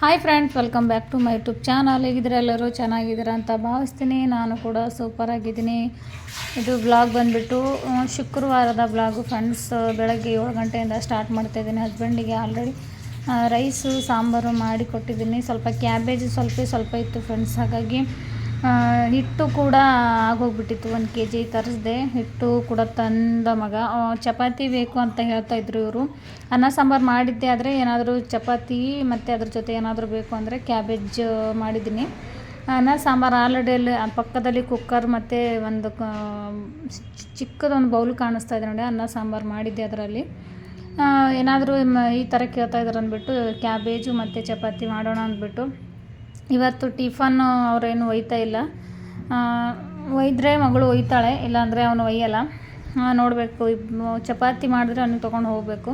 Hi friends welcome back to my YouTube channel ಹೇಗಿದ್ರೆ ಎಲ್ಲರೂ ಚೆನ್ನಾಗಿದ್ದೀರಾ ಅಂತ ಭಾವಿಸ್ತೀನಿ. ನಾನು ಕೂಡ ಸೂಪರ್ ಆಗಿದ್ದೀನಿ. ಇದು ಬ್ಲಾಗ್ ಬಂದುಬಿಟ್ಟು ಶುಕ್ರವಾರದ ಬ್ಲಾಗು ಫ್ರೆಂಡ್ಸ್ ಬೆಳಗ್ಗೆ ಏಳು ಗಂಟೆಯಿಂದ ಸ್ಟಾರ್ಟ್ ಮಾಡ್ತಾಯಿದ್ದೀನಿ ಹಸ್ಬೆಂಡಿಗೆ ಆಲ್ರೆಡಿ ರೈಸು ಸಾಂಬಾರು ಮಾಡಿ ಕೊಟ್ಟಿದ್ದೀನಿ. ಸ್ವಲ್ಪ ಕ್ಯಾಬೇಜ್ ಸ್ವಲ್ಪ ಸ್ವಲ್ಪ ಇತ್ತು ಫ್ರೆಂಡ್ಸ್ ಹಾಗಾಗಿ ಹಿಟ್ಟು ಕೂಡ ಆಗೋಗ್ಬಿಟ್ಟಿತ್ತು, ಒಂದು ಕೆ ಜಿ ತರಿಸ್ದೆ. ಹಿಟ್ಟು ಕೂಡ ತಂದ ಮಗ. ಚಪಾತಿ ಬೇಕು ಅಂತ ಹೇಳ್ತಾ ಇದ್ರು ಇವರು. ಅನ್ನ ಸಾಂಬಾರು ಮಾಡಿದ್ದೆ, ಆದರೆ ಏನಾದರೂ ಚಪಾತಿ ಮತ್ತು ಅದ್ರ ಜೊತೆ ಏನಾದರೂ ಬೇಕು ಅಂದರೆ ಕ್ಯಾಬೇಜ್ ಮಾಡಿದ್ದೀನಿ. ಅನ್ನ ಸಾಂಬಾರು ಆಲ್ರೆಡಿ ಅಲ್ಲಿ ಪಕ್ಕದಲ್ಲಿ ಕುಕ್ಕರ್ ಮತ್ತು ಒಂದು ಚಿಕ್ಕದೊಂದು ಬೌಲ್ ಕಾಣಿಸ್ತಾ ಇದೆ ನೋಡಿ, ಅನ್ನ ಸಾಂಬಾರು ಮಾಡಿದ್ದೆ ಅದರಲ್ಲಿ. ಏನಾದರೂ ಈ ಥರ ಕೇಳ್ತಾ ಇದ್ದಾರೆ ಅಂದ್ಬಿಟ್ಟು, ಕ್ಯಾಬೇಜು ಮತ್ತು ಚಪಾತಿ ಮಾಡೋಣ ಅಂದ್ಬಿಟ್ಟು. ಇವತ್ತು ಟಿಫನ್ ಅವರೇನು ಒಯ್ತಾ ಇಲ್ಲ. ಒಯ್ದರೆ ಮಗಳು ಒಯ್ತಾಳೆ, ಇಲ್ಲಾಂದರೆ ಅವನು ಒಯ್ಯಲ್ಲ. ನೋಡಬೇಕು ಚಪಾತಿ ಮಾಡಿದ್ರೆ ಅವನಿಗೆ ತೊಗೊಂಡು ಹೋಗಬೇಕು.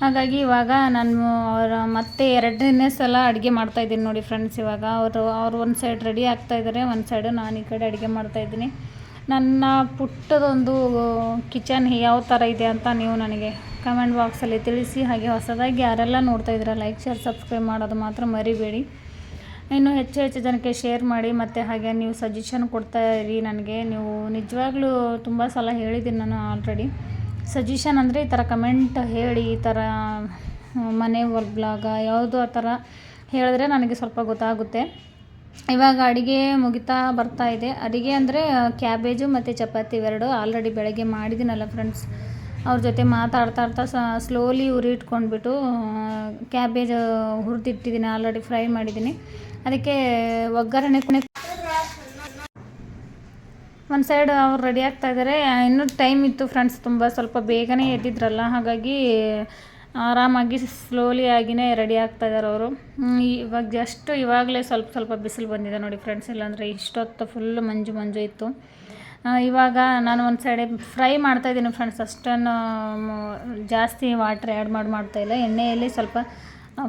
ಹಾಗಾಗಿ ಇವಾಗ ನಾನು ಅವರ ಮತ್ತೆ ಎರಡನೇ ಸಲ ಅಡುಗೆ ಮಾಡ್ತಾಯಿದ್ದೀನಿ ನೋಡಿ ಫ್ರೆಂಡ್ಸ್ ಇವಾಗ. ಅವರು, ಅವ್ರು ಒಂದು ಸೈಡ್ ರೆಡಿ ಆಗ್ತಾಯಿದ್ದಾರೆ ಒಂದು ಸೈಡು ನಾನು ಈ ಕಡೆ ಅಡುಗೆ ಮಾಡ್ತಾಯಿದ್ದೀನಿ ನನ್ನ ಪುಟ್ಟದೊಂದು ಕಿಚನ್ ಯಾವ ಥರ ಇದೆ ಅಂತ ನೀವು ನನಗೆ ಕಮೆಂಟ್ ಬಾಕ್ಸಲ್ಲಿ ತಿಳಿಸಿ, ಹಾಗೆ ಹೊಸದಾಗಿ ಯಾರೆಲ್ಲ ನೋಡ್ತಾ ಇದ್ದೀರಾ ಲೈಕ್ ಶೇರ್ ಸಬ್ಸ್ಕ್ರೈಬ್ ಮಾಡೋದು ಮಾತ್ರ ಮರಿಬೇಡಿ. ಇನ್ನು ಹೆಚ್ಚು ಹೆಚ್ಚು ಜನಕ್ಕೆ ಶೇರ್ ಮಾಡಿ ಮತ್ತು ಹಾಗೆ ನೀವು ಸಜೆಷನ್ ಕೊಡ್ತಾ ಇರಿ ನನಗೆ. ನೀವು ನಿಜವಾಗ್ಲೂ ತುಂಬ ಸಲ ಹೇಳಿದ್ದೀನಿ ನಾನು ಆಲ್ರೆಡಿ ಸಜೆಷನ್ ಅಂದರೆ ಈ ಥರ ಕಮೆಂಟ್ ಹೇಳಿ, ಈ ಥರ ಮನೆ ಬ್ಲಾಗ ಯಾವುದು ಆ ಥರ ಹೇಳಿದ್ರೆ ನನಗೆ ಸ್ವಲ್ಪ ಗೊತ್ತಾಗುತ್ತೆ. ಇವಾಗ ಅಡುಗೆ ಮುಗಿತಾ ಬರ್ತಾ ಇದೆ. ಅಡುಗೆ ಅಂದರೆ ಕ್ಯಾಬೇಜು ಮತ್ತು ಚಪಾತಿ ಇವೆರಡು ಆಲ್ರೆಡಿ ಬೆಳಗ್ಗೆ ಮಾಡಿದ್ದೀನಲ್ಲ ಫ್ರೆಂಡ್ಸ್ ಅವ್ರ ಜೊತೆ ಮಾತಾಡ್ತಾ ಇರ್ತಾ ಸ್ಲೋಲಿ ಉರಿ ಇಟ್ಕೊಂಡ್ಬಿಟ್ಟು ಕ್ಯಾಬೇಜ್ ಹುರಿದಿಟ್ಟಿದ್ದೀನಿ ಆಲ್ರೆಡಿ ಫ್ರೈ ಮಾಡಿದ್ದೀನಿ. ಅದಕ್ಕೆ ಒಗ್ಗರಣೆ ಒಂದು ಸೈಡ್ ಅವ್ರು ರೆಡಿ ಆಗ್ತಾ ಇದ್ದಾರೆ ಇನ್ನೂ ಟೈಮ್ ಇತ್ತು ಫ್ರೆಂಡ್ಸ್ ತುಂಬ, ಸ್ವಲ್ಪ ಬೇಗನೆ ಎದ್ದಿದ್ರಲ್ಲ, ಹಾಗಾಗಿ ಆರಾಮಾಗಿ ಸ್ಲೋಲಿ ಆಗಿನೇ ರೆಡಿ ಆಗ್ತಾ ಇದ್ದಾರೆ ಅವರು. ಇವಾಗ ಜಸ್ಟ್ ಇವಾಗಲೇ ಸ್ವಲ್ಪ ಸ್ವಲ್ಪ ಬಿಸಿಲು ಬಂದಿದೆ ನೋಡಿ ಫ್ರೆಂಡ್ಸ್ ಇಲ್ಲಾಂದರೆ ಇಷ್ಟೊತ್ತು ಫುಲ್ ಮಂಜು ಮಂಜು ಇತ್ತು. ಇವಾಗ ನಾನು ಒಂದು ಸೈಡೆ ಫ್ರೈ ಮಾಡ್ತಾಯಿದ್ದೀನಿ ಫ್ರೆಂಡ್ಸ್ ಅಷ್ಟನ್ನು ಜಾಸ್ತಿ ವಾಟ್ರ್ ಆ್ಯಡ್ ಮಾಡಿ ಮಾಡ್ತಾಯಿಲ್ಲ ಎಣ್ಣೆಯಲ್ಲಿ ಸ್ವಲ್ಪ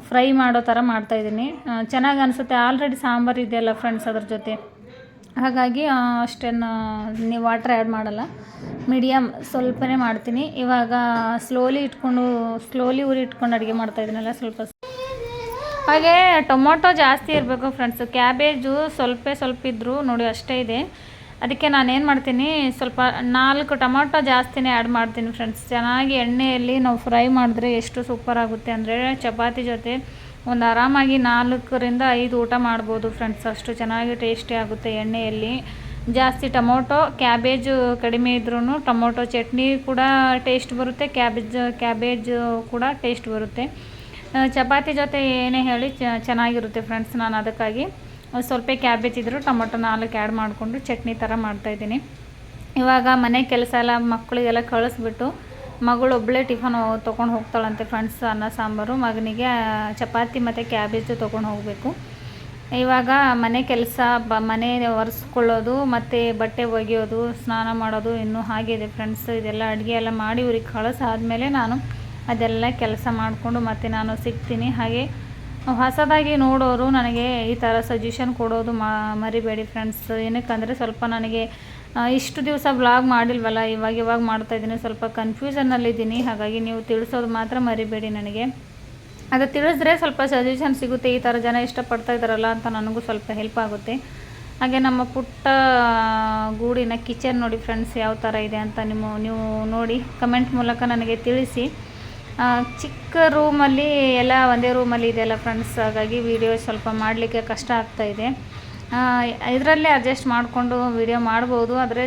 ಫ್ರೈ ಮಾಡೋ ಥರ ಮಾಡ್ತಾಯಿದ್ದೀನಿ ಚೆನ್ನಾಗಿ ಅನಿಸುತ್ತೆ. ಆಲ್ರೆಡಿ ಸಾಂಬಾರು ಇದೆಯಲ್ಲ ಫ್ರೆಂಡ್ಸ್ ಅದ್ರ ಜೊತೆ. ಹಾಗಾಗಿ ಅಷ್ಟೇನು ನೀವು ವಾಟ್ರ್ ಆ್ಯಡ್ ಮಾಡಲ್ಲ. ಮೀಡಿಯಮ್ ಸ್ವಲ್ಪನೇ ಮಾಡ್ತೀನಿ. ಇವಾಗ ಸ್ಲೋಲಿ ಇಟ್ಕೊಂಡು ಸ್ಲೋಲಿ ಉರಿ ಇಟ್ಕೊಂಡು ಅಡುಗೆ ಮಾಡ್ತಾಯಿದ್ದೀನಲ್ಲ ಸ್ವಲ್ಪ ಹಾಗೆ, ಟೊಮೊಟೊ ಜಾಸ್ತಿ ಇರಬೇಕು ಫ್ರೆಂಡ್ಸು ಕ್ಯಾಬೇಜು ಸ್ವಲ್ಪ ಸ್ವಲ್ಪ ಇದ್ದರೂ ನೋಡಿ ಅಷ್ಟೇ ಇದೆ. ಅದಕ್ಕೆ ನಾನು ಏನು ಮಾಡ್ತೀನಿ, ಸ್ವಲ್ಪ ನಾಲ್ಕು ಟೊಮೊಟೊ ಜಾಸ್ತಿನೇ ಆ್ಯಡ್ ಮಾಡ್ತೀನಿ ಫ್ರೆಂಡ್ಸ್ ಚೆನ್ನಾಗಿ ಎಣ್ಣೆಯಲ್ಲಿ ನಾವು ಫ್ರೈ ಮಾಡಿದ್ರೆ ಎಷ್ಟು ಸೂಪರ್ ಆಗುತ್ತೆ ಅಂದರೆ ಚಪಾತಿ ಜೊತೆ ಒಂದು ಆರಾಮಾಗಿ ನಾಲ್ಕರಿಂದ ಐದು ಊಟ ಮಾಡ್ಬೋದು ಫ್ರೆಂಡ್ಸ್ ಅಷ್ಟು ಚೆನ್ನಾಗಿ ಟೇಸ್ಟಿ ಆಗುತ್ತೆ ಎಣ್ಣೆಯಲ್ಲಿ. ಜಾಸ್ತಿ ಟೊಮೊಟೊ ಕ್ಯಾಬೇಜು ಕಡಿಮೆ ಇದ್ರೂ ಟೊಮೊಟೊ ಚಟ್ನಿ ಕೂಡ ಟೇಸ್ಟ್ ಬರುತ್ತೆ ಕ್ಯಾಬೇಜ್ ಕ್ಯಾಬೇಜ್ ಕೂಡ ಟೇಸ್ಟ್ ಬರುತ್ತೆ. ಚಪಾತಿ ಜೊತೆ ಏನೇ ಹೇಳಿ ಚೆನ್ನಾಗಿರುತ್ತೆ ಫ್ರೆಂಡ್ಸ್ ನಾನು ಅದಕ್ಕಾಗಿ. ಸ್ವಲ್ಪ ಕ್ಯಾಬೇಜ್ ಇದ್ದರೂ ಟೊಮೊಟೊ ನಾಲ್ಕು ಆ್ಯಡ್ ಮಾಡಿಕೊಂಡು ಚಟ್ನಿ ಥರ ಮಾಡ್ತಾಯಿದ್ದೀನಿ ಇವಾಗ ಮನೆ ಕೆಲಸ ಎಲ್ಲ ಮಕ್ಕಳಿಗೆಲ್ಲ ಕಳಿಸ್ಬಿಟ್ಟು ಮಗಳು ಒಬ್ಬಳೇ ಟಿಫನ್ ತೊಗೊಂಡು ಹೋಗ್ತಾಳಂತೆ ಫ್ರೆಂಡ್ಸ್ ಅನ್ನ, ಸಾಂಬಾರು, ಮಗನಿಗೆ ಚಪಾತಿ ಮತ್ತು ಕ್ಯಾಬೇಜು ತೊಗೊಂಡು ಹೋಗಬೇಕು. ಇವಾಗ ಮನೆ ಕೆಲಸ, ಬ, ಮನೆ ಒರೆಸ್ಕೊಳ್ಳೋದು ಮತ್ತು ಬಟ್ಟೆ ಒಗೆಯೋದು, ಸ್ನಾನ ಮಾಡೋದು ಇನ್ನೂ ಹಾಗೆ ಇದೆ ಫ್ರೆಂಡ್ಸ್ ಇದೆಲ್ಲ ಅಡುಗೆ ಎಲ್ಲ ಮಾಡಿ ಇವ್ರಿಗೆ ಕಳಿಸಾದ್ಮೇಲೆ ನಾನು ಅದೆಲ್ಲ ಕೆಲಸ ಮಾಡಿಕೊಂಡು ಮತ್ತೆ ನಾನು ಸಿಗ್ತೀನಿ. ಹಾಗೆ ಹೊಸದಾಗಿ ನೋಡೋರು ನನಗೆ ಈ ಥರ ಸಜೆಷನ್ ಕೊಡೋದು ಮರಿಬೇಡಿ ಫ್ರೆಂಡ್ಸ್ ಏನಕ್ಕಂದರೆ ಸ್ವಲ್ಪ ನನಗೆ ಇಷ್ಟು ದಿವಸ ಬ್ಲಾಗ್ ಮಾಡಿಲ್ವಲ್ಲ, ಇವಾಗ ಇವಾಗ ಮಾಡ್ತಾಯಿದ್ದೀನಿ ಸ್ವಲ್ಪ ಕನ್ಫ್ಯೂಷನ್ನಲ್ಲಿದ್ದೀನಿ ಹಾಗಾಗಿ ನೀವು ತಿಳಿಸೋದು ಮಾತ್ರ ಮರಿಬೇಡಿ ನನಗೆ. ಅದು ತಿಳಿಸಿದ್ರೆ ಸ್ವಲ್ಪ ಸಜೆಷನ್ ಸಿಗುತ್ತೆ, ಈ ಥರ ಜನ ಇಷ್ಟಪಡ್ತಾ ಇದ್ದಾರಲ್ಲ ಅಂತ ನನಗೂ ಸ್ವಲ್ಪ ಹೆಲ್ಪ್ ಆಗುತ್ತೆ. ಹಾಗೆ ನಮ್ಮ ಪುಟ್ಟ ಗೂಡಿನ ಕಿಚನ್ ನೋಡಿ ಫ್ರೆಂಡ್ಸ್ ಯಾವ ಥರ ಇದೆ ಅಂತ ನಿಮ್ಮ, ನೀವು ನೋಡಿ ಕಮೆಂಟ್ ಮೂಲಕ ನನಗೆ ತಿಳಿಸಿ. ಚಿಕ್ಕ ರೂಮಲ್ಲಿ ಎಲ್ಲ ಒಂದೇ ರೂಮಲ್ಲಿ ಇದೆಯಲ್ಲ ಫ್ರೆಂಡ್ಸ್ ಹಾಗಾಗಿ ವೀಡಿಯೋ ಸ್ವಲ್ಪ ಮಾಡಲಿಕ್ಕೆ ಕಷ್ಟ ಆಗ್ತಾ ಇದೆ. ಇದರಲ್ಲೇ ಅಡ್ಜಸ್ಟ್ ಮಾಡಿಕೊಂಡು ವೀಡಿಯೋ ಮಾಡ್ಬೋದು, ಆದರೆ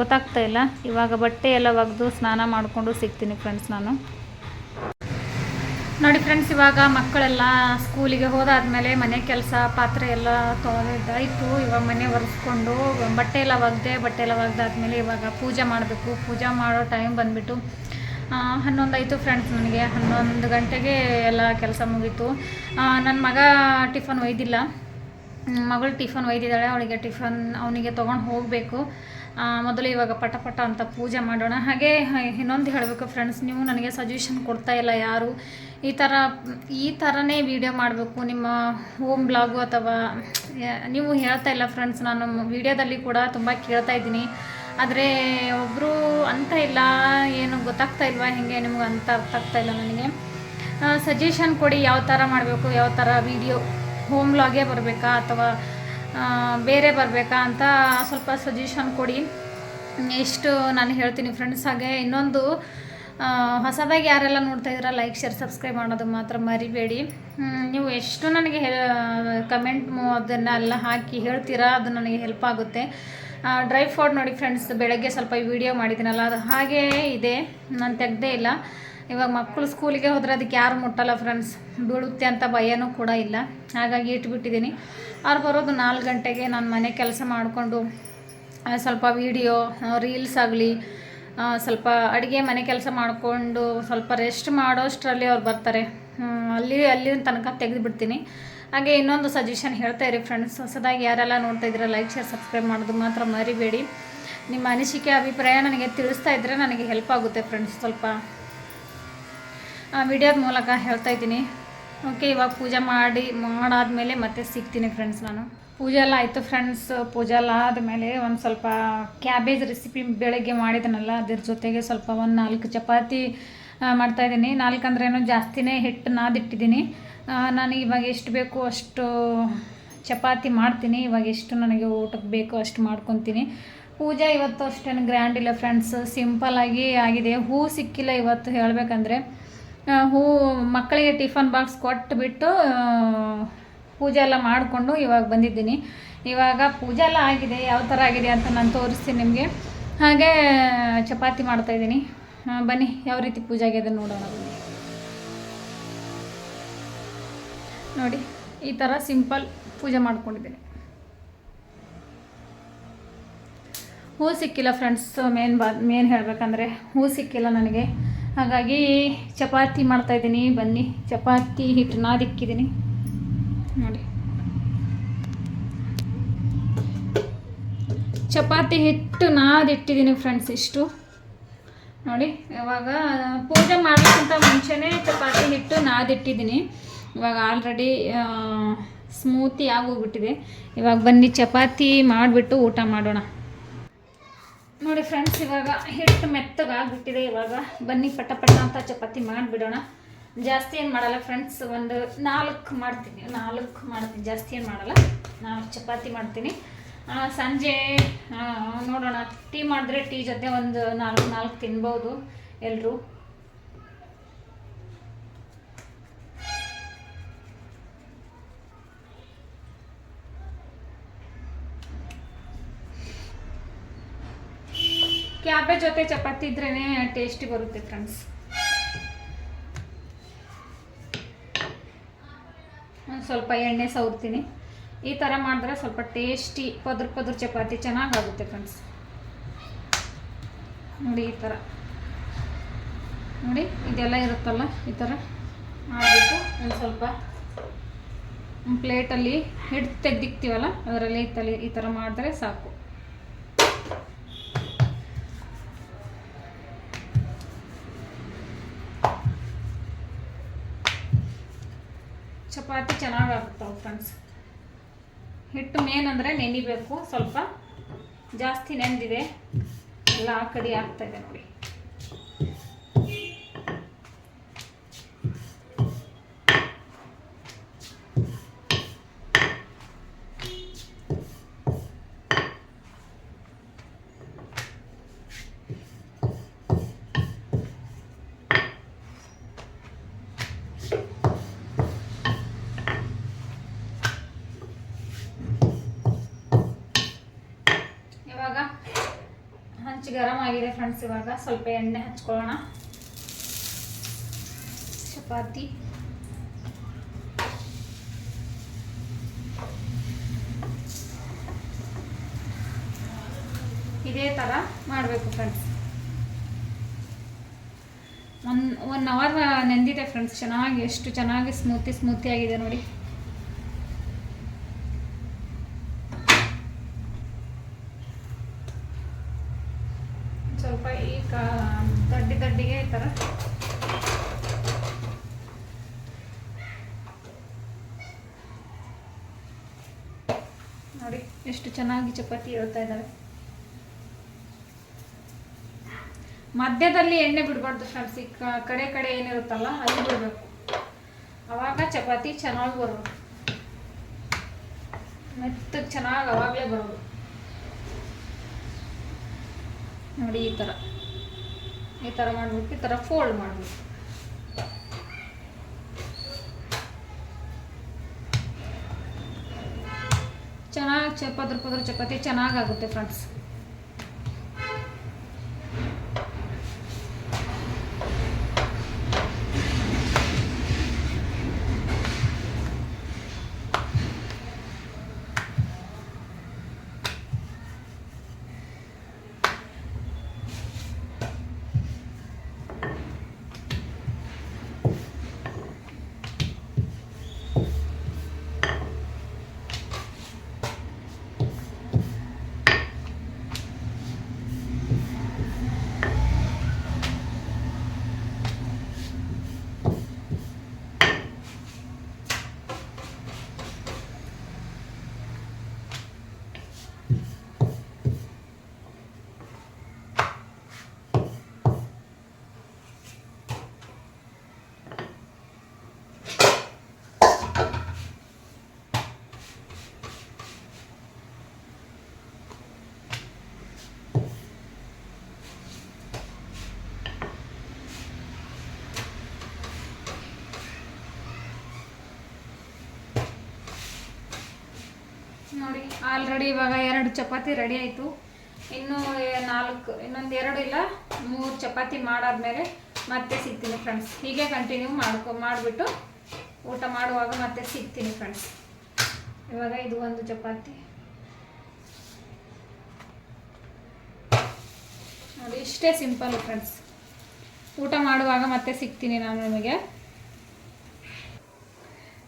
ಗೊತ್ತಾಗ್ತಾ ಇಲ್ಲ. ಇವಾಗ ಬಟ್ಟೆ ಎಲ್ಲ ಒಗೆದು ಸ್ನಾನ ಮಾಡಿಕೊಂಡು ಸಿಗ್ತೀನಿ ಫ್ರೆಂಡ್ಸ್ ನಾನು. ನೋಡಿ ಫ್ರೆಂಡ್ಸ್ ಇವಾಗ ಮಕ್ಕಳೆಲ್ಲ ಸ್ಕೂಲಿಗೆ ಹೋದಾದಮೇಲೆ ಮನೆ ಕೆಲಸ, ಪಾತ್ರೆ ಎಲ್ಲ ತೊಳೆದಾಯಿತು. ಇವಾಗ ಮನೆ ಒರೆಸ್ಕೊಂಡು ಬಟ್ಟೆ ಎಲ್ಲ ಒಗೆದೆ, ಬಟ್ಟೆ ಎಲ್ಲ ಒಗೆದಾದ್ಮೇಲೆ ಇವಾಗ ಪೂಜೆ ಮಾಡಬೇಕು. ಪೂಜೆ ಮಾಡೋ ಟೈಮ್ ಬಂದುಬಿಟ್ಟು ಹನ್ನೊಂದು ಆಯಿತು ಫ್ರೆಂಡ್ಸ್ ನನಗೆ. ಹನ್ನೊಂದು ಗಂಟೆಗೆ ಎಲ್ಲ ಕೆಲಸ ಮುಗೀತು. ನನ್ನ ಮಗ ಟಿಫನ್ ಒಯ್ದಿಲ್ಲ. ಮಗಳು ಟಿಫನ್ ಒಯ್ದಿದ್ದಾಳೆ. ಅವಳಿಗೆ ಟಿಫನ್ ಅವನಿಗೆ ತೊಗೊಂಡು ಹೋಗಬೇಕು. ಮೊದಲು ಇವಾಗ ಪಟ ಪಟ ಅಂತ ಪೂಜೆ ಮಾಡೋಣ. ಹಾಗೆ ಇನ್ನೊಂದು ಹೇಳಬೇಕು ಫ್ರೆಂಡ್ಸ್ ನೀವು ನನಗೆ ಸಜೆಷನ್ ಕೊಡ್ತಾ ಇಲ್ಲ ಯಾರು. ಈ ಥರ ಈ ಥರನೇ ವೀಡಿಯೋ ಮಾಡಬೇಕು. ನಿಮ್ಮ ಹೋಮ್ ಬ್ಲಾಗು ಅಥವಾ ನೀವು ಹೇಳ್ತಾ ಇಲ್ಲ ಫ್ರೆಂಡ್ಸ್ ನಾನು ವಿಡಿಯೋದಲ್ಲಿ ಕೂಡ ತುಂಬ ಕೇಳ್ತಾ ಇದ್ದೀನಿ. ಆದರೆ ಒಬ್ಬರು ಅಂತ ಇಲ್ಲ, ಏನು ಗೊತ್ತಾಗ್ತಾ ಇಲ್ವಾ ಹೇಗೆ ನಿಮ್ಗೆ ಅಂತ ಅರ್ಥ ಆಗ್ತಾ ಇಲ್ಲ ನನಗೆ. ಸಜೆಷನ್ ಕೊಡಿ ಯಾವ ಥರ ಮಾಡಬೇಕು, ಯಾವ ಥರ ವೀಡಿಯೋ ಹೋಮ್ ಲಾಗೇ ಬರಬೇಕಾ ಅಥವಾ ಬೇರೆ ಬರಬೇಕಾ ಅಂತ ಸ್ವಲ್ಪ ಸಜೆಷನ್ ಕೊಡಿ. ಎಷ್ಟು ನಾನು ಹೇಳ್ತೀನಿ ಫ್ರೆಂಡ್ಸ್ ಹಾಗೆ. ಇನ್ನೊಂದು ಹೊಸದಾಗಿ ಯಾರೆಲ್ಲ ನೋಡ್ತಾ ಇದ್ದೀರಾ ಲೈಕ್ ಶೇರ್ ಸಬ್ಸ್ಕ್ರೈಬ್ ಮಾಡೋದು ಮಾತ್ರ ಮರಿಬೇಡಿ. ನೀವು ಎಷ್ಟು ನನಗೆ ಕಮೆಂಟ್ ಅದನ್ನೆಲ್ಲ ಹಾಕಿ ಹೇಳ್ತೀರಾ ಅದು ನನಗೆ ಹೆಲ್ಪ್ ಆಗುತ್ತೆ. ಡ್ರೈ ಫ್ರೂಟ್ ನೋಡಿ ಫ್ರೆಂಡ್ಸ್ ಬೆಳಗ್ಗೆ ಸ್ವಲ್ಪ ವಿಡಿಯೋ ಮಾಡಿದ್ದೀನಲ್ಲ, ಅದು ಹಾಗೇ ಇದೆ. ನಾನು ತೆಗ್ದೇ ಇಲ್ಲ. ಇವಾಗ ಮಕ್ಕಳು ಸ್ಕೂಲಿಗೆ ಹೋದರೆ ಅದಕ್ಕೆ ಯಾರು ಮುಟ್ಟಲ್ಲ ಫ್ರೆಂಡ್ಸ್ ಬೀಳುತ್ತೆ ಅಂತ ಭಯನೂ ಕೂಡ ಇಲ್ಲ. ಹಾಗಾಗಿ ಇಟ್ಬಿಟ್ಟಿದ್ದೀನಿ. ಅವ್ರು ಬರೋದು ನಾಲ್ಕು ಗಂಟೆಗೆ ನಾನು ಮನೆ ಕೆಲಸ ಮಾಡಿಕೊಂಡು ಸ್ವಲ್ಪ ವಿಡಿಯೋ ರೀಲ್ಸ್ ಆಗಲಿ ಸ್ವಲ್ಪ ಅಡುಗೆ ಮನೆ ಕೆಲಸ ಮಾಡಿಕೊಂಡು ಸ್ವಲ್ಪ ರೆಸ್ಟ್ ಮಾಡೋಷ್ಟರಲ್ಲಿ ಅವ್ರು ಬರ್ತಾರೆ. ಅಲ್ಲಿ, ಅಲ್ಲಿನ ತನಕ ತೆಗೆದುಬಿಡ್ತೀನಿ. ಹಾಗೆ ಇನ್ನೊಂದು ಸಜೆಷನ್ ಹೇಳ್ತಾ ಇರಿ ಫ್ರೆಂಡ್ಸ್ ಹೊಸದಾಗಿ ಯಾರೆಲ್ಲ ನೋಡ್ತಾ ಇದ್ರೆ ಲೈಕ್ ಶೇರ್ ಸಬ್ಸ್ಕ್ರೈಬ್ ಮಾಡೋದು ಮಾತ್ರ ಮರಿಬೇಡಿ. ನಿಮ್ಮ ಅನಿಸಿಕೆ, ಅಭಿಪ್ರಾಯ ನನಗೆ ತಿಳಿಸ್ತಾ ಇದ್ರೆ ನನಗೆ ಹೆಲ್ಪ್ ಆಗುತ್ತೆ ಫ್ರೆಂಡ್ಸ್ ಸ್ವಲ್ಪ. ವಿಡಿಯೋದ ಮೂಲಕ ಹೇಳ್ತಾ ಇದ್ದೀನಿ. ಓಕೆ ಇವಾಗ ಪೂಜೆ ಮಾಡಿ, ಮಾಡಾದ್ಮೇಲೆ ಮತ್ತೆ ಸಿಗ್ತೀನಿ ಫ್ರೆಂಡ್ಸ್ ನಾನು. ಪೂಜೆ ಎಲ್ಲ ಆಯಿತು ಫ್ರೆಂಡ್ಸ್ ಪೂಜೆ ಎಲ್ಲ ಆದಮೇಲೆ ಒಂದು ಸ್ವಲ್ಪ ಕ್ಯಾಬೇಜ್ ರೆಸಿಪಿ ಬೆಳಗ್ಗೆ ಮಾಡಿದನಲ್ಲ, ಅದ್ರ ಜೊತೆಗೆ ಸ್ವಲ್ಪ ಒಂದು ನಾಲ್ಕು ಚಪಾತಿ ಮಾಡ್ತಾಯಿದ್ದೀನಿ ನಾಲ್ಕು ಅಂದ್ರೇನು ಜಾಸ್ತಿನೇ ಹಿಟ್ಟು ನಾದಿಟ್ಟಿದ್ದೀನಿ. ನಾನು ಇವಾಗ ಎಷ್ಟು ಬೇಕು ಅಷ್ಟು ಚಪಾತಿ ಮಾಡ್ತೀನಿ. ಇವಾಗ ಎಷ್ಟು ನನಗೆ ಊಟಕ್ಕೆ ಬೇಕು ಅಷ್ಟು ಮಾಡ್ಕೊತೀನಿ. ಪೂಜೆ ಇವತ್ತು ಅಷ್ಟೇನು ಗ್ರ್ಯಾಂಡ್ ಇಲ್ಲ ಫ್ರೆಂಡ್ಸ್ ಸಿಂಪಲ್ಲಾಗಿ ಆಗಿದೆ. ಹೂ ಸಿಕ್ಕಿಲ್ಲ ಇವತ್ತು ಹೇಳಬೇಕಂದ್ರೆ. ಹೂ ಮಕ್ಕಳಿಗೆ ಟಿಫನ್ ಬಾಕ್ಸ್ ಕೊಟ್ಟುಬಿಟ್ಟು ಪೂಜೆ ಎಲ್ಲ ಮಾಡಿಕೊಂಡು ಇವಾಗ ಬಂದಿದ್ದೀನಿ. ಇವಾಗ ಪೂಜೆ ಎಲ್ಲ ಆಗಿದೆ. ಯಾವ ಥರ ಆಗಿದೆ ಅಂತ ನಾನು ತೋರಿಸ್ತೀನಿ ನಿಮಗೆ. ಹಾಗೆ ಚಪಾತಿ ಮಾಡ್ತಾಯಿದ್ದೀನಿ ಬನ್ನಿ, ಯಾವ ರೀತಿ ಪೂಜೆ ಆಗಿದೆ ನೋಡೋಣ. ನೋಡಿ, ಈ ಥರ ಸಿಂಪಲ್ ಪೂಜೆ ಮಾಡ್ಕೊಂಡಿದ್ದೀನಿ. ಹೂ ಸಿಕ್ಕಿಲ್ಲ ಫ್ರೆಂಡ್ಸ್ ಮೇನ್ ಬಾ ಮೇನ್ ಹೇಳಬೇಕಂದ್ರೆ ಹೂ ಸಿಕ್ಕಿಲ್ಲ ನನಗೆ. ಹಾಗಾಗಿ ಚಪಾತಿ ಮಾಡ್ತಾಯಿದ್ದೀನಿ ಬನ್ನಿ, ಚಪಾತಿ ಹಿಟ್ಟು ನಾದಿಕ್ಕಿದ್ದೀನಿ ನೋಡಿ. ಚಪಾತಿ ಹಿಟ್ಟು ನಾದಿಟ್ಟಿದ್ದೀನಿ ಫ್ರೆಂಡ್ಸ್ ಇಷ್ಟು. ನೋಡಿ ಇವಾಗ ಪೂಜೆ ಮಾಡೋಕ್ಕಿಂತ ಮುಂಚೆನೇ ಚಪಾತಿ ಹಿಟ್ಟು ನಾದಿಟ್ಟಿದ್ದೀನಿ ಇವಾಗ ಆಲ್ರೆಡಿ ಸ್ಮೂತಿ ಆಗೋಗ್ಬಿಟ್ಟಿದೆ. ಇವಾಗ ಬನ್ನಿ, ಚಪಾತಿ ಮಾಡಿಬಿಟ್ಟು ಊಟ ಮಾಡೋಣ. ನೋಡಿ ಫ್ರೆಂಡ್ಸ್ ಇವಾಗ ಹಿಟ್ಟು ಮೆತ್ತಗಾಗ್ಬಿಟ್ಟಿದೆ ಇವಾಗ. ಬನ್ನಿ, ಪಟ ಪಟ ಅಂತ ಚಪಾತಿ ಮಾಡಿಬಿಡೋಣ. ಜಾಸ್ತಿ ಏನು ಮಾಡಲ್ಲ ಫ್ರೆಂಡ್ಸ್ ಒಂದು ನಾಲ್ಕು ಮಾಡ್ತೀನಿ. ನಾಲ್ಕು ಮಾಡ್ತೀನಿ, ಜಾಸ್ತಿ ಏನು ಮಾಡಲ್ಲ. ನಾಲ್ಕು ಚಪಾತಿ ಮಾಡ್ತೀನಿ. ಸಂಜೆ ನೋಡೋಣ. ಟೀ ಮಾಡಿದ್ರೆ ಟೀ ಜೊತೆ ಒಂದು ನಾಲ್ಕು ನಾಲ್ಕು ತಿನ್ಬೋದು ಎಲ್ಲರೂ ಕ್ಯಾಬೇಜ್ ಜೊತೆ ಚಪಾತಿ ಇದ್ರೇ ಟೇಸ್ಟಿ ಬರುತ್ತೆ ಫ್ರೆಂಡ್ಸ್ ಒಂದು ಸ್ವಲ್ಪ ಎಣ್ಣೆ ಸವರ್ತೀನಿ. ಈ ಥರ ಮಾಡಿದ್ರೆ ಸ್ವಲ್ಪ ಟೇಸ್ಟಿ ಪದ್ರ ಪದ್ರ ಚಪಾತಿ ಚೆನ್ನಾಗಾಗುತ್ತೆ ಫ್ರೆಂಡ್ಸ್ ನೋಡಿ ಈ ಥರ ನೋಡಿ, ಇದೆಲ್ಲ ಇರುತ್ತಲ್ಲ ಈ ಥರ ಮಾಡಬೇಕು ಒಂದು ಸ್ವಲ್ಪ ಪ್ಲೇಟಲ್ಲಿ ಹಿಡ್ದು ತೆಗ್ದಿಕ್ತೀವಲ್ಲ, ಅದರಲ್ಲಿ ಈ ಥರ ಮಾಡಿದ್ರೆ ಸಾಕು. ಚಪಾತಿ ಚೆನ್ನಾಗಿ ಆಗುತ್ತಾವೆ ಫ್ರೆಂಡ್ಸ್ ಹಿಟ್ಟು ಮೇನ್ ಅಂದರೆ ನೆನಿಬೇಕು ಸ್ವಲ್ಪ. ಜಾಸ್ತಿ ನೆಂದಿದೆ ಎಲ್ಲ ಆ ಕಡೆ ಆಗ್ತಾಯಿದೆ ನೋಡಿ ಇವಾಗ ಹಂಚು ಗರಂ ಆಗಿದೆ ಫ್ರೆಂಡ್ಸ್ ಇವಾಗ. ಸ್ವಲ್ಪ ಎಣ್ಣೆ ಹಚ್ಕೊಳ್ಳೋಣ. ಚಪಾತಿ. ಇದೇ ಥರ ಮಾಡಬೇಕು ಫ್ರೆಂಡ್ಸ್ ಒನ್ ಒನ್ ಅವರ್ ನೆಂದಿದೆ ಫ್ರೆಂಡ್ಸ್ ಚೆನ್ನಾಗಿ, ಎಷ್ಟು ಚೆನ್ನಾಗಿ ಸ್ಮೂತಿ ಸ್ಮೂತಿ ಆಗಿದೆ ನೋಡಿ ಸ್ವಲ್ಪ ಈ ಕ ದಡ್ಡಿ ದಡ್ಡಿಗೆ ಈ ಥರ ನೋಡಿ ಎಷ್ಟು ಚೆನ್ನಾಗಿ ಚಪಾತಿ ಹೇಳ್ತಾ ಇದ್ದಾವೆ ಮಧ್ಯದಲ್ಲಿ ಎಣ್ಣೆ ಬಿಡಬಾರ್ದು ಫ್ರೆಂಡ್ಸ್ ಈ ಕಡೆ ಕಡೆ ಏನಿರುತ್ತಲ್ಲ ಅಲ್ಲಿ ಬಿಡಬೇಕು. ಅವಾಗ ಚಪಾತಿ ಚೆನ್ನಾಗಿ ಬರೋದು. ಮೆತ್ತಗೆ ಚೆನ್ನಾಗಿ ಅವಾಗಲೇ ಬರೋದು. ನೋಡಿ ಈ ಥರ ಈ ಥರ ಮಾಡ್ಬಿಟ್ಟು ಈ ಥರ ಫೋಲ್ಡ್ ಮಾಡಬೇಕು. ಪದ್ರ ಪದ್ರ ಚಪಾತಿ ಚೆನ್ನಾಗಾಗುತ್ತೆ ಫ್ರೆಂಡ್ಸ್ ನೋಡಿ, ಆಲ್ರೆಡಿ ಇವಾಗ ಎರಡು ಚಪಾತಿ ರೆಡಿ ಆಯಿತು. ಇನ್ನೂ ನಾಲ್ಕು, ಇನ್ನೊಂದು ಎರಡು ಇಲ್ಲ, ಮೂರು ಚಪಾತಿ ಮಾಡಾದ್ಮೇಲೆ ಮತ್ತೆ ಸಿಗ್ತೀನಿ ಫ್ರೆಂಡ್ಸ್ ಹೀಗೆ ಕಂಟಿನ್ಯೂ ಮಾಡ್ಕೊ, ಮಾಡಿಬಿಟ್ಟು ಊಟ ಮಾಡುವಾಗ ಮತ್ತೆ ಸಿಗ್ತೀನಿ ಫ್ರೆಂಡ್ಸ್ ಇವಾಗ ಇದು ಒಂದು ಚಪಾತಿ. ನೋಡಿ, ಇಷ್ಟೇ ಸಿಂಪಲ್ ಫ್ರೆಂಡ್ಸ್ ಊಟ ಮಾಡುವಾಗ ಮತ್ತೆ ಸಿಗ್ತೀನಿ ನಾನು ನಿಮಗೆ.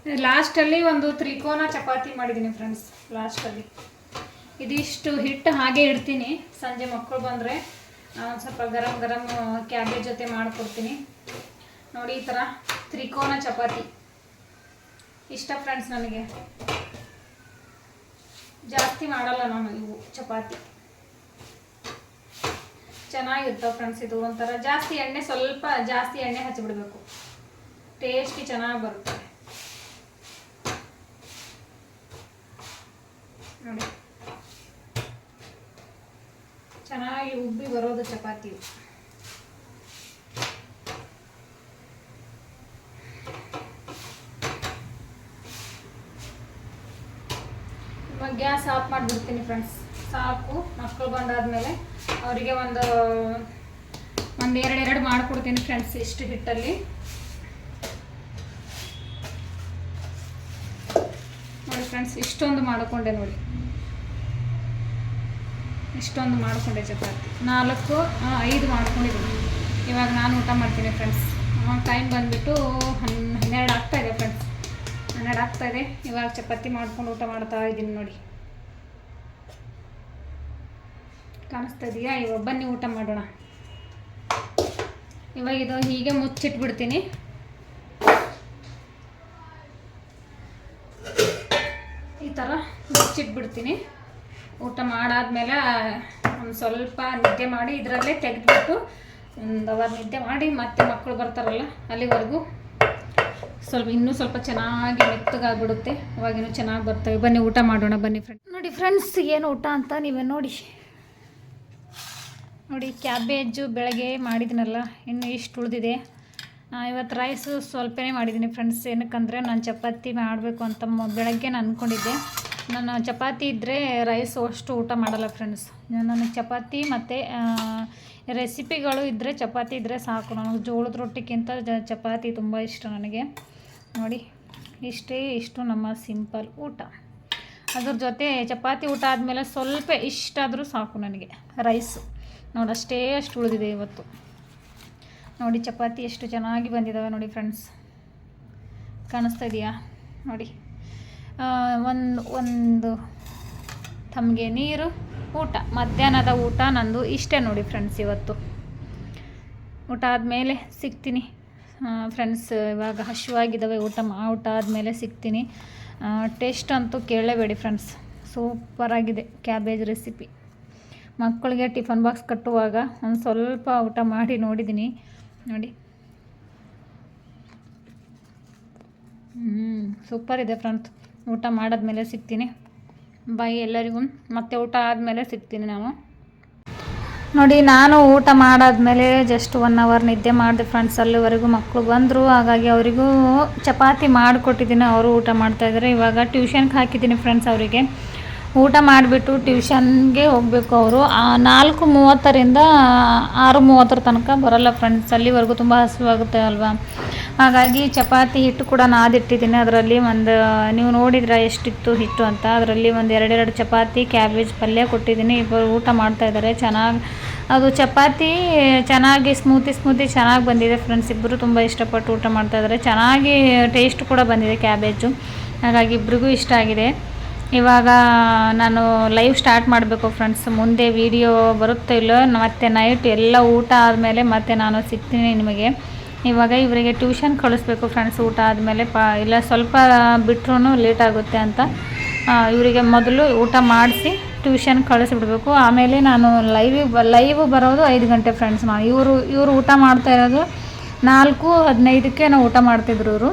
ಲಾಸ್ಟಲ್ಲಿ ಒಂದು ತ್ರಿಕೋನ ಚಪಾತಿ ಮಾಡಿದ್ದೀನಿ ಫ್ರೆಂಡ್ಸ್ ಲಾಸ್ಟಲ್ಲಿ. ಇದಿಷ್ಟು ಹಿಟ್ಟು ಹಾಗೆ ಇಡ್ತೀನಿ. ಸಂಜೆ ಮಕ್ಕಳು ಬಂದರೆ ಒಂದು ಸ್ವಲ್ಪ ಗರಂ ಗರಂ ಕ್ಯಾಬೇಜ್ ಜೊತೆ ಮಾಡಿಕೊಡ್ತೀನಿ. ನೋಡಿ ಈ ಥರ ತ್ರಿಕೋನ ಚಪಾತಿ. ಇಷ್ಟ ಫ್ರೆಂಡ್ಸ್ ನನಗೆ. ಜಾಸ್ತಿ ಮಾಡಲ್ಲ ನಾನು ಇವು ಚಪಾತಿ. ಚೆನ್ನಾಗಿರ್ತಾವೆ ಫ್ರೆಂಡ್ಸ್ ಇದು ಒಂಥರ ಜಾಸ್ತಿ ಎಣ್ಣೆ ಸ್ವಲ್ಪ ಜಾಸ್ತಿ ಎಣ್ಣೆ ಹಚ್ಚಿಬಿಡ್ಬೇಕು ಟೇಸ್ಟಿ ಚೆನ್ನಾಗಿ ಬರುತ್ತೆ ನೋಡಿ ಚೆನ್ನಾಗಿ ಉಬ್ಬಿ ಬರೋದು ಚಪಾತಿ. ಇವಾಗ ಗ್ಯಾಸ್ ಆಫ್ ಮಾಡಿಬಿಡ್ತೀನಿ ಫ್ರೆಂಡ್ಸ್ ಸಾಕು, ಮಕ್ಕಳು ಬಂದಾದ್ಮೇಲೆ ಅವರಿಗೆ ಒಂದು ಒಂದು ಎರಡು ಮಾಡಿಕೊಡ್ತೀನಿ ಫ್ರೆಂಡ್ಸ್ ಇಷ್ಟು ಹಿಟ್ಟಲ್ಲಿ. ನೋಡಿ ಫ್ರೆಂಡ್ಸ್ ಇಷ್ಟೊಂದು ಮಾಡಿಕೊಂಡೆ ನೋಡಿ. ಇಷ್ಟೊಂದು ಮಾಡಿಕೊಂಡೆ ಚಪಾತಿ. ನಾಲ್ಕು ಐದು ಮಾಡ್ಕೊಂಡಿದ್ದೀನಿ. ಇವಾಗ ನಾನು ಊಟ ಮಾಡ್ತೀನಿ ಫ್ರೆಂಡ್ಸ್ ಟೈಮ್ ಬಂದುಬಿಟ್ಟು ಹನ್, ಹನ್ನೆರಡು ಆಗ್ತಾ ಇದೆ ಫ್ರೆಂಡ್ಸ್ ಹನ್ನೆರಡು ಆಗ್ತಾ ಇದೆ. ಇವಾಗ ಚಪಾತಿ ಮಾಡ್ಕೊಂಡು ಊಟ ಮಾಡ್ತಾ ಇದ್ದೀನಿ ನೋಡಿ. ಕಾಣಿಸ್ತಾ ಇದೆಯಾ? ಇವಾಗ ಬನ್ನಿ ಊಟ ಮಾಡೋಣ. ಇವಾಗ ಇದು ಹೀಗೆ ಮುಚ್ಚಿಟ್ಬಿಡ್ತೀನಿ. ಈ ಥರ ಮುಚ್ಚಿಟ್ಬಿಡ್ತೀನಿ. ಊಟ ಮಾಡಾದ್ಮೇಲೆ ಒಂದು ಸ್ವಲ್ಪ ನಿದ್ದೆ ಮಾಡಿ ಇದರಲ್ಲೇ ತೆಗೆದ್ಬಿಟ್ಟು ಒಂದು ಅವರ್ ನಿದ್ದೆ ಮಾಡಿ ಮತ್ತೆ ಮಕ್ಕಳು ಬರ್ತಾರಲ್ಲ ಅಲ್ಲಿವರೆಗೂ ಸ್ವಲ್ಪ ಇನ್ನೂ ಸ್ವಲ್ಪ ಚೆನ್ನಾಗಿ ಮೆತ್ತಗಾಗ್ಬಿಡುತ್ತೆ. ಅವಾಗಿನ್ನೂ ಚೆನ್ನಾಗಿ ಬರ್ತವೆ. ಬನ್ನಿ ಊಟ ಮಾಡೋಣ, ಬನ್ನಿ ಫ್ರೆಂಡ್ ನೋಡಿ ಫ್ರೆಂಡ್ಸ್ ಏನು ಊಟ ಅಂತ ನೀವೇ ನೋಡಿ. ನೋಡಿ, ಕ್ಯಾಬೇಜು ಬೆಳಗ್ಗೆ ಮಾಡಿದ್ದೀನಲ್ಲ ಇನ್ನು ಇಷ್ಟು ಉಳಿದಿದೆ. ಇವತ್ತು ರೈಸು ಸ್ವಲ್ಪನೇ ಮಾಡಿದ್ದೀನಿ ಫ್ರೆಂಡ್ಸ್ ಏನಕ್ಕಂದರೆ ನಾನು ಚಪಾತಿ ಮಾಡಬೇಕು ಅಂತ ಬೆಳಗ್ಗೆ ನಾನು ಅಂದ್ಕೊಂಡಿದ್ದೆ ನಾನು ಚಪಾತಿ ಇದ್ದರೆ ರೈಸ್ ಅಷ್ಟು ಊಟ ಮಾಡಲ್ಲ ಫ್ರೆಂಡ್ಸ್ ನನಗೆ ಚಪಾತಿ ಮತ್ತು ರೆಸಿಪಿಗಳು ಇದ್ದರೆ ಚಪಾತಿ ಇದ್ದರೆ ಸಾಕು. ನನಗೆ ಜೋಳದ ರೊಟ್ಟಿಗಿಂತ ಚಪಾತಿ ತುಂಬ ಇಷ್ಟ ನನಗೆ. ನೋಡಿ, ಇಷ್ಟೇ ಇಷ್ಟು ನಮ್ಮ ಸಿಂಪಲ್ ಊಟ. ಅದ್ರ ಜೊತೆ ಚಪಾತಿ ಊಟ ಆದಮೇಲೆ ಸ್ವಲ್ಪ ಇಷ್ಟಾದರೂ ಸಾಕು ನನಗೆ. ರೈಸು ನೋಡಿ, ಅಷ್ಟೇ ಅಷ್ಟು ಉಳಿದಿದೆ ಇವತ್ತು. ನೋಡಿ, ಚಪಾತಿ ಎಷ್ಟು ಚೆನ್ನಾಗಿ ಬಂದಿದ್ದಾವೆ ನೋಡಿ ಫ್ರೆಂಡ್ಸ್ ಕಾಣಿಸ್ತಾ ಇದೆಯಾ? ನೋಡಿ. ಒಂದು ಒಂದು, ತಮಗೆ ನೀರು, ಊಟ, ಮಧ್ಯಾಹ್ನದ ಊಟ ನಂದು ಇಷ್ಟೇ ನೋಡಿ ಫ್ರೆಂಡ್ಸ್ ಇವತ್ತು. ಊಟ ಆದಮೇಲೆ ಸಿಗ್ತೀನಿ. ಫ್ರೆಂಡ್ಸ್ ಇವಾಗ ಹಸಿವಾಗಿದ್ದಾವೆ ಊಟ ಊಟ ಆದಮೇಲೆ ಸಿಗ್ತೀನಿ. ಟೇಸ್ಟ್ ಅಂತೂ ಕೇಳಲೇಬೇಡಿ ಫ್ರೆಂಡ್ಸ್ ಸೂಪರಾಗಿದೆ ಕ್ಯಾಬೇಜ್ ರೆಸಿಪಿ ಮಕ್ಕಳಿಗೆ ಟಿಫನ್ ಬಾಕ್ಸ್ ಕಟ್ಟುವಾಗ ಒಂದು ಸ್ವಲ್ಪ ಊಟ ಮಾಡಿ ನೋಡಿದ್ದೀನಿ ನೋಡಿ. ಹ್ಞೂ ಸೂಪರ್ ಇದೆ ಫ್ರೆಂಡ್ಸ್ ಊಟ ಮಾಡಿದ್ಮೇಲೆ ಸಿಗ್ತೀನಿ. ಬಾಯ್ ಎಲ್ಲರಿಗೂ. ಮತ್ತೆ ಊಟ ಆದಮೇಲೆ ಸಿಗ್ತೀನಿ ನಾವು. ನೋಡಿ, ನಾನು ಊಟ ಮಾಡಾದ್ಮೇಲೆ ಜಸ್ಟ್ ಒನ್ ಅವರ್ ನಿದ್ದೆ ಮಾಡಿದೆ ಫ್ರೆಂಡ್ಸ್ ಅಲ್ಲಿವರೆಗೂ ಮಕ್ಕಳು ಬಂದರು. ಹಾಗಾಗಿ ಅವರಿಗೂ ಚಪಾತಿ ಮಾಡಿಕೊಟ್ಟಿದ್ದೀನಿ. ಅವರು ಊಟ ಮಾಡ್ತಾಯಿದ್ದಾರೆ ಇವಾಗ ಟ್ಯೂಷನ್ಗೆ ಹಾಕಿದ್ದೀನಿ ಫ್ರೆಂಡ್ಸ್ ಅವರಿಗೆ. ಊಟ ಮಾಡಿಬಿಟ್ಟು ಟ್ಯೂಷನ್ಗೆ ಹೋಗಬೇಕು ಅವರು. ನಾಲ್ಕು ಮೂವತ್ತರಿಂದ ಆರು ಮೂವತ್ತರ ತನಕ ಬರೋಲ್ಲ ಫ್ರೆಂಡ್ಸ್ ಅಲ್ಲಿವರೆಗೂ ತುಂಬ ಹಸಿವಾಗುತ್ತೆ ಅಲ್ವಾ? ಹಾಗಾಗಿ ಚಪಾತಿ ಹಿಟ್ಟು ಕೂಡ ನಾದಿಟ್ಟಿದ್ದೀನಿ ಅದರಲ್ಲಿ ಒಂದು, ನೀವು ನೋಡಿದ್ರೆ ಎಷ್ಟಿತ್ತು ಹಿಟ್ಟು ಅಂತ. ಅದರಲ್ಲಿ ಒಂದು ಎರಡೆರಡು ಚಪಾತಿ, ಕ್ಯಾಬೇಜ್ ಪಲ್ಯ ಕೊಟ್ಟಿದ್ದೀನಿ. ಇಬ್ಬರು ಊಟ ಮಾಡ್ತಾಯಿದ್ದಾರೆ ಚೆನ್ನಾಗಿ, ಅದು ಚಪಾತಿ ಚೆನ್ನಾಗಿ ಸ್ಮೂತಿ ಸ್ಮೂತಿ ಚೆನ್ನಾಗಿ ಬಂದಿದೆ ಫ್ರೆಂಡ್ಸ್. ಇಬ್ಬರು ತುಂಬ ಇಷ್ಟಪಟ್ಟು ಊಟ ಮಾಡ್ತಾಯಿದ್ದಾರೆ ಚೆನ್ನಾಗಿ ಟೇಸ್ಟ್ ಕೂಡ ಬಂದಿದೆ ಕ್ಯಾಬೇಜು. ಹಾಗಾಗಿ ಇಬ್ರಿಗೂ ಇಷ್ಟ ಆಗಿದೆ. ಇವಾಗ ನಾನು ಲೈವ್ ಸ್ಟಾರ್ಟ್ ಮಾಡಬೇಕು ಫ್ರೆಂಡ್ಸ್. ಮುಂದೆ ವಿಡಿಯೋ ಬರುತ್ತೋ ಇಲ್ಲೋ ಮತ್ತೆ ನೈಟ್ ಎಲ್ಲ ಊಟ ಆದಮೇಲೆ ಮತ್ತೆ ನಾನು ಸಿಗ್ತೀನಿ ನಿಮಗೆ. ಇವಾಗ ಇವರಿಗೆ ಟ್ಯೂಷನ್ ಕಳಿಸ್ಬೇಕು ಫ್ರೆಂಡ್ಸ್ ಊಟ ಆದಮೇಲೆ ಪಾ, ಇಲ್ಲ ಸ್ವಲ್ಪ ಬಿಟ್ರೂ ಲೇಟ್ ಆಗುತ್ತೆ ಅಂತ. ಇವರಿಗೆ ಮೊದಲು ಊಟ ಮಾಡಿಸಿ ಟ್ಯೂಷನ್ ಕಳಿಸ್ಬಿಡ್ಬೇಕು. ಆಮೇಲೆ ನಾನು ಲೈವಿಗೆ ಲೈವ್ ಬರೋದು ಐದು ಗಂಟೆ ಫ್ರೆಂಡ್ಸ್ ಮಾ. ಇವರು ಇವರು ಊಟ ಮಾಡ್ತಾ ಇರೋದು ನಾಲ್ಕು, ಹದಿನೈದಕ್ಕೆ ನಾವು ಊಟ ಮಾಡ್ತಿದ್ರು ಇವರು.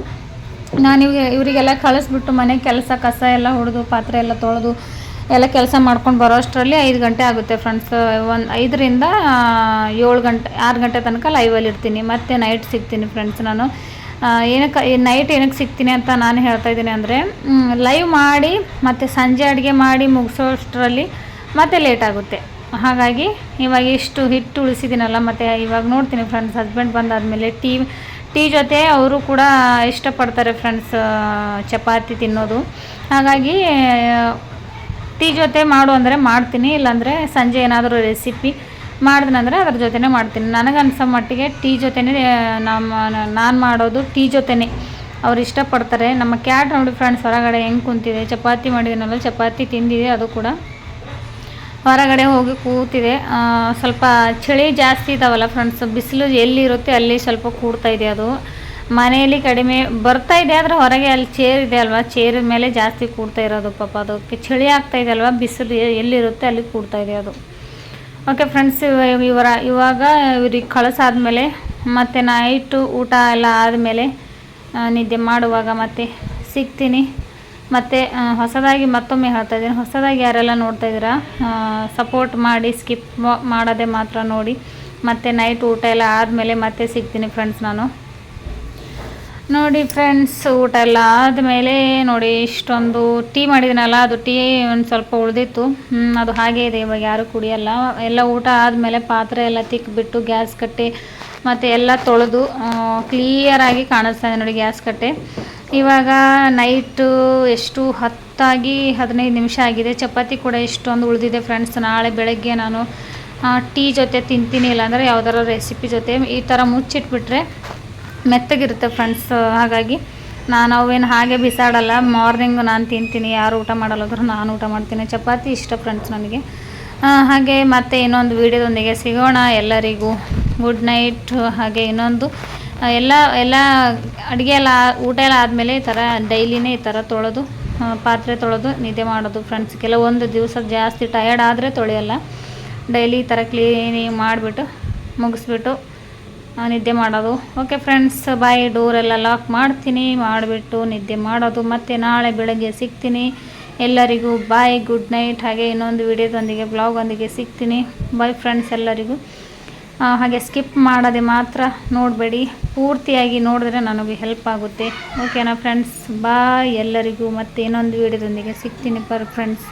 ನಾನು ಇವಾಗ, ಇವರಿಗೆಲ್ಲ ಕಳಿಸ್ಬಿಟ್ಟು ಮನೆ ಕೆಲಸ, ಕಸ ಎಲ್ಲ ಹೊಡೆದು, ಪಾತ್ರೆ ಎಲ್ಲ ತೊಳೆದು ಎಲ್ಲ ಕೆಲಸ ಮಾಡ್ಕೊಂಡು ಬರೋ ಅಷ್ಟರಲ್ಲಿ ಐದು ಗಂಟೆ ಆಗುತ್ತೆ ಫ್ರೆಂಡ್ಸ್ ಒಂದು ಐದರಿಂದ ಏಳು ಗಂಟೆ, ಆರು ಗಂಟೆ ತನಕ ಲೈವಲ್ಲಿ ಇರ್ತೀನಿ. ಮತ್ತು ನೈಟ್ ಸಿಗ್ತೀನಿ ಫ್ರೆಂಡ್ಸ್ ನಾನು. ಏನಕ್ಕೆ ನೈಟ್ ಏನಕ್ಕೆ ಸಿಗ್ತೀನಿ ಅಂತ ನಾನು ಹೇಳ್ತಾ ಇದ್ದೀನಿ ಅಂದರೆ ಲೈವ್ ಮಾಡಿ, ಮತ್ತು ಸಂಜೆ ಅಡುಗೆ ಮಾಡಿ ಮುಗಿಸೋಷ್ಟರಲ್ಲಿ ಮತ್ತೆ ಲೇಟ್ ಆಗುತ್ತೆ. ಹಾಗಾಗಿ ಇವಾಗ ಇಷ್ಟು ಹಿಟ್ಟು ಉಳಿಸಿದ್ದೀನಲ್ಲ, ಮತ್ತು ಇವಾಗ ನೋಡ್ತೀನಿ ಫ್ರೆಂಡ್ಸ್ ಹಸ್ಬೆಂಡ್ ಬಂದಾದಮೇಲೆ ಟೀ ಟೀ ಜೊತೆ ಅವರು ಕೂಡ ಇಷ್ಟಪಡ್ತಾರೆ ಫ್ರೆಂಡ್ಸ್ ಚಪಾತಿ ತಿನ್ನೋದು. ಹಾಗಾಗಿ ಟೀ ಜೊತೆ ಮಾಡು ಅಂದರೆ ಮಾಡ್ತೀನಿ, ಇಲ್ಲಾಂದರೆ ಸಂಜೆ ಏನಾದರೂ ರೆಸಿಪಿ ಮಾಡಿದ್ನಂದರೆ ಅದ್ರ ಜೊತೆನೇ ಮಾಡ್ತೀನಿ. ನನಗನ್ಸೋ ಮಟ್ಟಿಗೆ ಟೀ ಜೊತೆನೇ ನಮ್ಮ, ನಾನು ಮಾಡೋದು ಟೀ ಜೊತೆನೇ. ಅವ್ರು ಇಷ್ಟಪಡ್ತಾರೆ. ನಮ್ಮ ಕ್ಯಾಟ್ ನೋಡಿ ಫ್ರೆಂಡ್ಸ್ ಹೊರಗಡೆ ಹೆಂಗೆ ಕುಂತಿದೆ? ಚಪಾತಿ ಮಾಡಿದ್ದೀನಲ್ಲ ಚಪಾತಿ ತಿಂದಿದೆ ಅದು ಕೂಡ. ಹೊರಗಡೆ ಹೋಗಿ ಕೂತಿದೆ. ಸ್ವಲ್ಪ ಚಳಿ ಜಾಸ್ತಿ ಇದ್ದಾವಲ್ಲ ಫ್ರೆಂಡ್ಸ್ ಬಿಸಿಲು ಎಲ್ಲಿರುತ್ತೆ ಅಲ್ಲಿ ಸ್ವಲ್ಪ ಕೂಡ್ತಾ ಇದೆ ಅದು. ಮನೆಯಲ್ಲಿ ಕಡಿಮೆ ಬರ್ತಾ ಇದೆ, ಆದರೆ ಹೊರಗೆ ಅಲ್ಲಿ ಚೇರ್ ಇದೆ ಅಲ್ವಾ? ಚೇರ್ ಮೇಲೆ ಜಾಸ್ತಿ ಕೂಡ್ತಾ ಇರೋದು ಪಾಪ ಅದಕ್ಕೆ ಚಳಿ ಆಗ್ತಾ ಇದೆ ಅಲ್ವಾ? ಬಿಸಿಲು ಎಲ್ಲಿರುತ್ತೆ ಅಲ್ಲಿ ಕೂಡ್ತಾ ಇದೆ ಅದು. ಓಕೆ ಫ್ರೆಂಡ್ಸ್ ಇವರ ಇವಾಗ ಇವ್ರಿಗೆ ಕಳಿಸಾದ್ಮೇಲೆ ಮತ್ತು ನೈಟು ಊಟ ಎಲ್ಲ ಆದಮೇಲೆ ನಿದ್ದೆ ಮಾಡುವಾಗ ಮತ್ತೆ ಸಿಗ್ತೀನಿ. ಮತ್ತು ಹೊಸದಾಗಿ ಮತ್ತೊಮ್ಮೆ ಹೇಳ್ತಾ ಇದ್ದೀನಿ. ಹೊಸದಾಗಿ ಯಾರೆಲ್ಲ ನೋಡ್ತಾ ಇದ್ದೀರಾ ಸಪೋರ್ಟ್ ಮಾಡಿ ಸ್ಕಿಪ್ ಮಾಡೋದೇ ಮಾತ್ರ ನೋಡಿ. ಮತ್ತು ನೈಟ್ ಊಟ ಎಲ್ಲ ಆದಮೇಲೆ ಮತ್ತೆ ಸಿಗ್ತೀನಿ ಫ್ರೆಂಡ್ಸ್ ನಾನು. ನೋಡಿ ಫ್ರೆಂಡ್ಸ್ ಊಟ ಎಲ್ಲ ಆದಮೇಲೆ ನೋಡಿ ಇಷ್ಟೊಂದು ಟೀ ಮಾಡಿದ್ದೀನಲ್ಲ ಅದು ಟೀ ಒಂದು ಸ್ವಲ್ಪ ಉಳಿದಿತ್ತು. ಅದು ಹಾಗೆ ಇದೆ, ಇವಾಗ ಯಾರು ಕುಡಿಯಲ್ಲ. ಎಲ್ಲ ಊಟ ಆದಮೇಲೆ ಪಾತ್ರೆ ಎಲ್ಲ ತಿಕ್ಕಿಬಿಟ್ಟು ಗ್ಯಾಸ್ ಕಟ್ಟೆ ಮತ್ತು ಎಲ್ಲ ತೊಳೆದು ಕ್ಲಿಯರಾಗಿ ಕಾಣಿಸ್ತಾ ಇದೆ ನೋಡಿ ಗ್ಯಾಸ್ ಕಟ್ಟೆ. ಇವಾಗ ನೈಟು ಎಷ್ಟು ಹತ್ತಾಗಿ ಹದಿನೈದು ನಿಮಿಷ ಆಗಿದೆ. ಚಪಾತಿ ಕೂಡ ಇಷ್ಟೊಂದು ಉಳಿದಿದೆ ಫ್ರೆಂಡ್ಸ್ ನಾಳೆ ಬೆಳಗ್ಗೆ ನಾನು ಟೀ ಜೊತೆ ತಿಂತೀನಿ, ಇಲ್ಲಾಂದರೆ ಯಾವ್ದಾರ ರೆಸಿಪಿ ಜೊತೆ ಈ ಥರ ಮುಚ್ಚಿಟ್ಬಿಟ್ರೆ ಮೆತ್ತಗಿರುತ್ತೆ ಫ್ರೆಂಡ್ಸ್ ಹಾಗಾಗಿ ನಾನು ಅವೇನು ಹಾಗೆ ಬಿಸಾಡಲ್ಲ. ಮಾರ್ನಿಂಗ್ ನಾನು ತಿಂತೀನಿ, ಯಾರು ಊಟ ಮಾಡಲ್ಲದ್ರು ನಾನು ಊಟ ಮಾಡ್ತೀನಿ. ಚಪಾತಿ ಇಷ್ಟ ಫ್ರೆಂಡ್ಸ್ ನನಗೆ. ಹಾಗೆ ಮತ್ತೆ ಇನ್ನೊಂದು ವೀಡಿಯೋದೊಂದಿಗೆ ಸಿಗೋಣ ಎಲ್ಲರಿಗೂ. ಗುಡ್ ನೈಟ್ ಹಾಗೆ ಇನ್ನೊಂದು. ಎಲ್ಲ ಎಲ್ಲ ಅಡುಗೆ ಎಲ್ಲ, ಊಟ ಎಲ್ಲ ಆದಮೇಲೆ ಈ ಥರ ಡೈಲಿನೇ ಈ ಥರ ತೊಳೆದು ಪಾತ್ರೆ ತೊಳೆದು ನಿದ್ದೆ ಮಾಡೋದು ಫ್ರೆಂಡ್ಸ್ ಕೆಲವೊಂದು ದಿವಸ ಜಾಸ್ತಿ ಟಯರ್ಡ್ ಆದರೆ ತೊಳೆಯಲ್ಲ. ಡೈಲಿ ಈ ಥರ ಕ್ಲೀನಿಂಗ್ ಮಾಡಿಬಿಟ್ಟು ಮುಗಿಸ್ಬಿಟ್ಟು ನಿದ್ದೆ ಮಾಡೋದು. ಓಕೆ ಫ್ರೆಂಡ್ಸ್ ಬಾಯ್ ಡೋರೆಲ್ಲ ಲಾಕ್ ಮಾಡ್ತೀನಿ. ಮಾಡಿಬಿಟ್ಟು ನಿದ್ದೆ ಮಾಡೋದು. ಮತ್ತು ನಾಳೆ ಬೆಳಗ್ಗೆ ಸಿಗ್ತೀನಿ. ಎಲ್ಲರಿಗೂ ಬಾಯ್ ಗುಡ್ ನೈಟ್ ಹಾಗೆ ಇನ್ನೊಂದು ವಿಡಿಯೋದೊಂದಿಗೆ ಬ್ಲಾಗೊಂದಿಗೆ ಸಿಗ್ತೀನಿ. ಬಾಯ್ ಫ್ರೆಂಡ್ಸ್ ಎಲ್ಲರಿಗೂ. ಹಾಗೆ ಸ್ಕಿಪ್ ಮಾಡೋದೆ ಮಾತ್ರ ನೋಡಬೇಡಿ. ಪೂರ್ತಿಯಾಗಿ ನೋಡಿದ್ರೆ ನನಗೆ ಹೆಲ್ಪ್ ಆಗುತ್ತೆ. ಓಕೆನಾ ಫ್ರೆಂಡ್ಸ್ ಬಾಯ್ ಎಲ್ಲರಿಗೂ. ಮತ್ತೆ ಇನ್ನೊಂದು ವಿಡಿಯೋದೊಂದಿಗೆ ಸಿಗ್ತೀನಿ. Per friends